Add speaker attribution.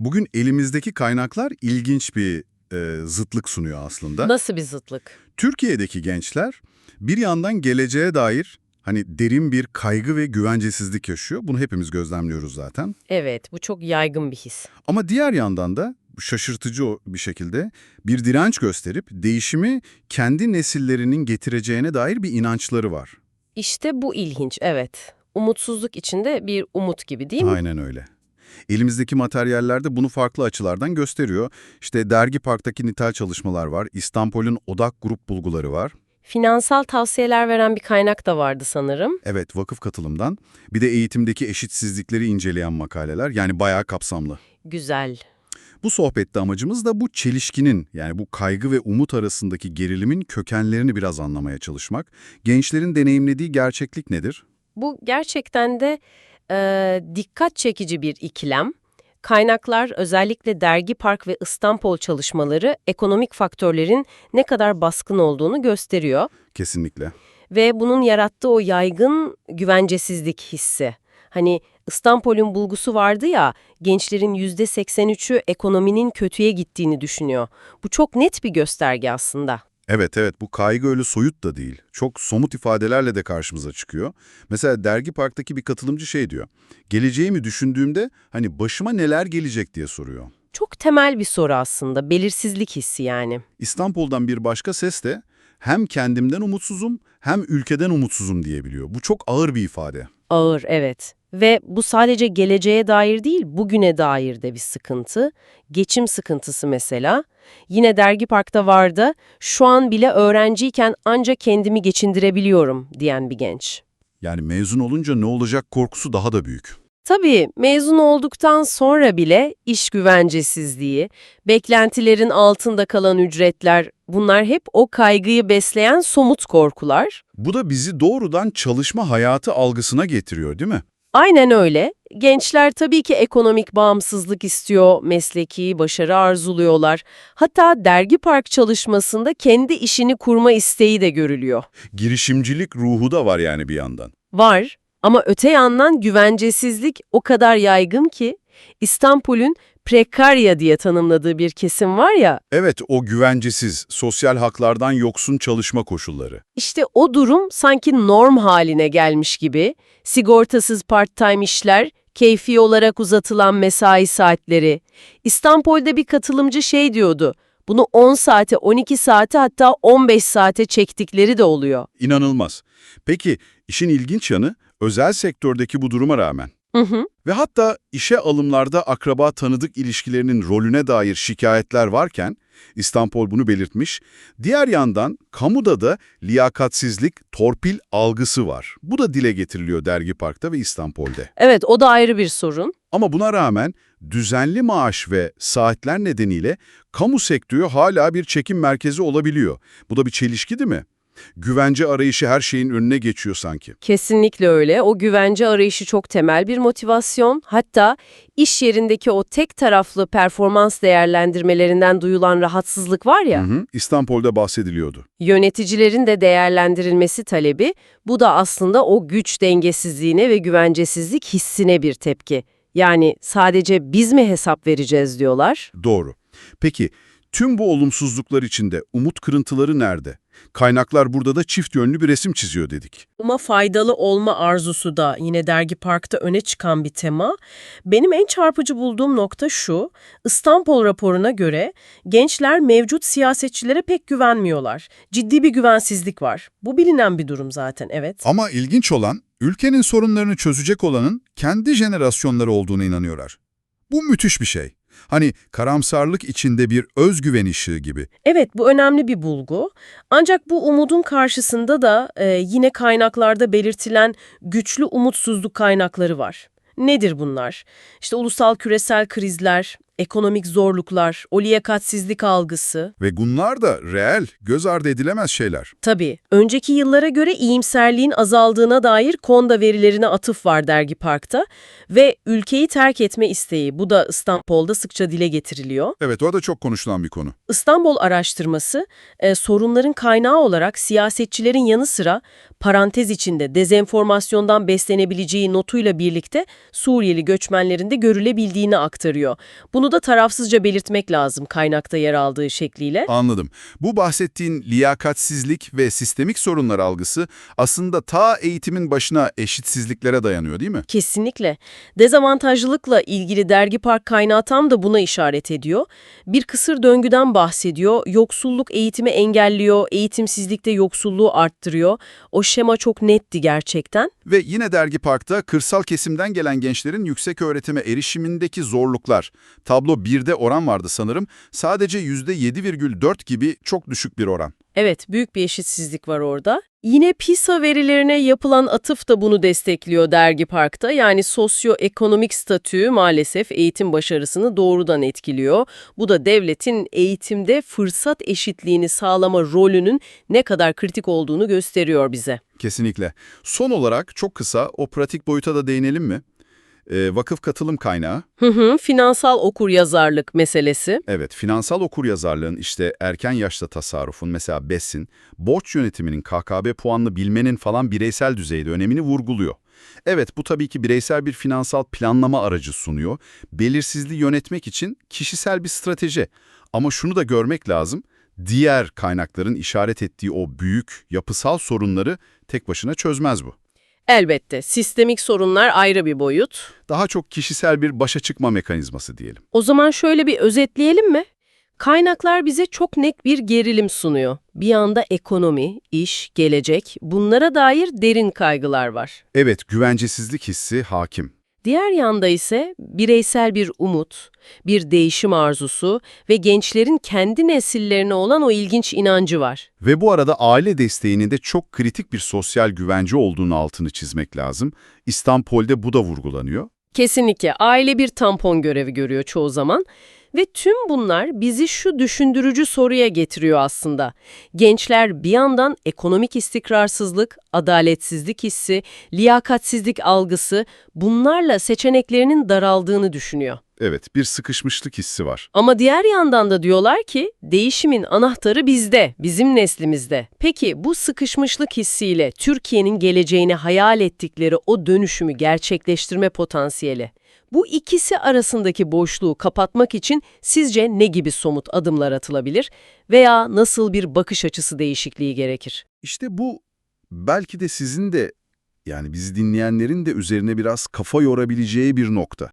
Speaker 1: Bugün elimizdeki kaynaklar ilginç bir e, zıtlık sunuyor aslında.
Speaker 2: Nasıl bir zıtlık?
Speaker 1: Türkiye'deki gençler bir yandan geleceğe dair hani derin bir kaygı ve güvencesizlik yaşıyor. Bunu hepimiz gözlemliyoruz zaten.
Speaker 2: Evet, bu çok yaygın bir his.
Speaker 1: Ama diğer yandan da şaşırtıcı bir şekilde bir direnç gösterip değişimi kendi nesillerinin getireceğine dair bir inançları var.
Speaker 2: İşte bu ilginç, evet. Umutsuzluk içinde bir umut gibi değil mi?
Speaker 1: Aynen öyle. Elimizdeki materyaller de bunu farklı açılardan gösteriyor. İşte Dergi Park'taki nitel çalışmalar var, İstanbul'un odak grup bulguları var.
Speaker 2: Finansal tavsiyeler veren bir kaynak da vardı sanırım.
Speaker 1: Evet, vakıf katılımdan. Bir de eğitimdeki eşitsizlikleri inceleyen makaleler, yani bayağı kapsamlı.
Speaker 2: Güzel.
Speaker 1: Bu sohbette amacımız da bu çelişkinin, yani bu kaygı ve umut arasındaki gerilimin kökenlerini biraz anlamaya çalışmak. Gençlerin deneyimlediği gerçeklik nedir?
Speaker 2: Bu gerçekten de e, dikkat çekici bir ikilem. Kaynaklar özellikle Dergi Park ve İstanbul çalışmaları ekonomik faktörlerin ne kadar baskın olduğunu gösteriyor.
Speaker 1: Kesinlikle.
Speaker 2: Ve bunun yarattığı o yaygın güvencesizlik hissi. Hani İstanbul'un bulgusu vardı ya, gençlerin %83'ü ekonominin kötüye gittiğini düşünüyor. Bu çok net bir gösterge aslında.
Speaker 1: Evet evet bu kaygı öyle soyut da değil. Çok somut ifadelerle de karşımıza çıkıyor. Mesela Dergi Park'taki bir katılımcı şey diyor. Geleceğimi düşündüğümde hani başıma neler gelecek diye soruyor.
Speaker 2: Çok temel bir soru aslında, belirsizlik hissi yani.
Speaker 1: İstanbul'dan bir başka ses de hem kendimden umutsuzum hem ülkeden umutsuzum diyebiliyor. Bu çok ağır bir ifade.
Speaker 2: Ağır, evet. Ve bu sadece geleceğe dair değil, bugüne dair de bir sıkıntı. Geçim sıkıntısı mesela. Yine Dergi Park'ta vardı, şu an bile öğrenciyken ancak kendimi geçindirebiliyorum diyen bir genç.
Speaker 1: Yani mezun olunca ne olacak korkusu daha da büyük.
Speaker 2: Tabii mezun olduktan sonra bile iş güvencesizliği, beklentilerin altında kalan ücretler bunlar hep o kaygıyı besleyen somut korkular.
Speaker 1: Bu da bizi doğrudan çalışma hayatı algısına getiriyor değil mi?
Speaker 2: Aynen öyle. Gençler tabii ki ekonomik bağımsızlık istiyor, mesleki başarı arzuluyorlar. Hatta Dergi Park çalışmasında kendi işini kurma isteği de görülüyor.
Speaker 1: Girişimcilik ruhu da var yani bir yandan.
Speaker 2: Var ama öte yandan güvencesizlik o kadar yaygın ki İstanbul'un prekarya diye tanımladığı bir kesim var ya,
Speaker 1: Evet, o güvencesiz, sosyal haklardan yoksun çalışma koşulları.
Speaker 2: işte o durum sanki norm haline gelmiş gibi. Sigortasız part-time işler, keyfi olarak uzatılan mesai saatleri. İstanbul'da bir katılımcı şey diyordu, bunu 10 saate, 12 saate hatta 15 saate çektikleri de oluyor.
Speaker 1: İnanılmaz. Peki, işin ilginç yanı, özel sektördeki bu duruma rağmen
Speaker 2: Hı hı.
Speaker 1: ve hatta işe alımlarda akraba tanıdık ilişkilerinin rolüne dair şikayetler varken, İstanbul bunu belirtmiş, diğer yandan kamuda da liyakatsizlik, torpil algısı var. Bu da dile getiriliyor Dergi Park'ta ve İstanbul'de.
Speaker 2: Evet, o da ayrı bir sorun.
Speaker 1: Ama buna rağmen düzenli maaş ve saatler nedeniyle kamu sektörü hala bir çekim merkezi olabiliyor. Bu da bir çelişki değil mi? Güvence arayışı her şeyin önüne geçiyor sanki.
Speaker 2: Kesinlikle öyle. O güvence arayışı çok temel bir motivasyon. Hatta iş yerindeki o tek taraflı performans değerlendirmelerinden duyulan rahatsızlık var ya,
Speaker 1: Hı hı, İstanbul'da bahsediliyordu.
Speaker 2: yöneticilerin de değerlendirilmesi talebi, bu da aslında o güç dengesizliğine ve güvencesizlik hissine bir tepki. Yani sadece biz mi hesap vereceğiz diyorlar.
Speaker 1: Doğru. Peki tüm bu olumsuzluklar içinde umut kırıntıları nerede? Kaynaklar burada da çift yönlü bir resim çiziyor dedik.
Speaker 3: Ama faydalı olma arzusu da yine Dergi Park'ta öne çıkan bir tema. Benim en çarpıcı bulduğum nokta şu, İstanbul raporuna göre gençler mevcut siyasetçilere pek güvenmiyorlar. Ciddi bir güvensizlik var. Bu bilinen bir durum zaten, evet.
Speaker 4: Ama ilginç olan, ülkenin sorunlarını çözecek olanın kendi jenerasyonları olduğuna inanıyorlar. Bu müthiş bir şey. Hani karamsarlık içinde bir özgüven ışığı gibi.
Speaker 3: Evet, bu önemli bir bulgu. Ancak bu umudun karşısında da e, yine kaynaklarda belirtilen güçlü umutsuzluk kaynakları var. Nedir bunlar? İşte ulusal küresel krizler, ekonomik zorluklar, o liyakatsizlik algısı.
Speaker 4: Ve bunlar da reel, göz ardı edilemez şeyler.
Speaker 3: Tabii, önceki yıllara göre iyimserliğin azaldığına dair konda verilerine atıf var Dergi Park'ta ve ülkeyi terk etme isteği, bu da İstanbul'da sıkça dile getiriliyor.
Speaker 4: Evet, o da çok konuşulan bir konu.
Speaker 3: İstanbul araştırması e, sorunların kaynağı olarak siyasetçilerin yanı sıra parantez içinde dezenformasyondan beslenebileceği notuyla birlikte Suriyeli göçmenlerin de görülebildiğini aktarıyor. Bunu
Speaker 2: Bunu da tarafsızca belirtmek lazım kaynakta yer aldığı şekliyle.
Speaker 1: Anladım. Bu bahsettiğin liyakatsizlik ve sistemik sorunlar algısı aslında ta eğitimin başına eşitsizliklere dayanıyor değil mi?
Speaker 2: Kesinlikle. Dezavantajlılıkla ilgili dergi park kaynağı tam da buna işaret ediyor. Bir kısır döngüden bahsediyor. Yoksulluk eğitimi engelliyor, eğitimsizlik de yoksulluğu arttırıyor. O şema çok netti gerçekten.
Speaker 1: Ve yine Dergi Park'ta kırsal kesimden gelen gençlerin yüksek öğretime erişimindeki zorluklar. Tablo 1'de oran vardı sanırım. Sadece %7,4 gibi çok düşük bir oran.
Speaker 2: Evet, büyük bir eşitsizlik var orada. Yine PISA verilerine yapılan atıf da bunu destekliyor Dergi Park'ta. Yani sosyoekonomik statü maalesef eğitim başarısını doğrudan etkiliyor. Bu da devletin eğitimde fırsat eşitliğini sağlama rolünün ne kadar kritik olduğunu gösteriyor bize.
Speaker 1: Kesinlikle. Son olarak çok kısa o pratik boyuta da değinelim mi? Ee, vakıf katılım kaynağı.
Speaker 2: Hı hı, finansal okuryazarlık meselesi.
Speaker 1: Evet, finansal okuryazarlığın işte erken yaşta tasarrufun mesela BES'in, borç yönetiminin KKB puanını bilmenin falan bireysel düzeyde önemini vurguluyor. Evet, bu tabii ki bireysel bir finansal planlama aracı sunuyor. Belirsizliği yönetmek için kişisel bir strateji. Ama şunu da görmek lazım, diğer kaynakların işaret ettiği o büyük yapısal sorunları tek başına çözmez bu.
Speaker 2: Elbette sistemik sorunlar ayrı bir boyut.
Speaker 1: Daha çok kişisel bir başa çıkma mekanizması diyelim.
Speaker 2: O zaman şöyle bir özetleyelim mi? Kaynaklar bize çok net bir gerilim sunuyor. Bir yanda ekonomi, iş, gelecek, bunlara dair derin kaygılar var.
Speaker 1: Evet, güvencesizlik hissi hakim.
Speaker 2: Diğer yanda ise bireysel bir umut, bir değişim arzusu ve gençlerin kendi nesillerine olan o ilginç inancı var.
Speaker 1: Ve bu arada aile desteğinin de çok kritik bir sosyal güvence olduğunu altını çizmek lazım. İstanbul'de bu da vurgulanıyor.
Speaker 2: Kesinlikle aile bir tampon görevi görüyor çoğu zaman ve tüm bunlar bizi şu düşündürücü soruya getiriyor aslında. Gençler bir yandan ekonomik istikrarsızlık, adaletsizlik hissi, liyakatsizlik algısı bunlarla seçeneklerinin daraldığını düşünüyor.
Speaker 1: Evet, bir sıkışmışlık hissi var.
Speaker 2: Ama diğer yandan da diyorlar ki değişimin anahtarı bizde, bizim neslimizde. Peki bu sıkışmışlık hissiyle Türkiye'nin geleceğini hayal ettikleri o dönüşümü gerçekleştirme potansiyeli. Bu ikisi arasındaki boşluğu kapatmak için sizce ne gibi somut adımlar atılabilir veya nasıl bir bakış açısı değişikliği gerekir?
Speaker 1: İşte bu belki de sizin de yani bizi dinleyenlerin de üzerine biraz kafa yorabileceği bir nokta.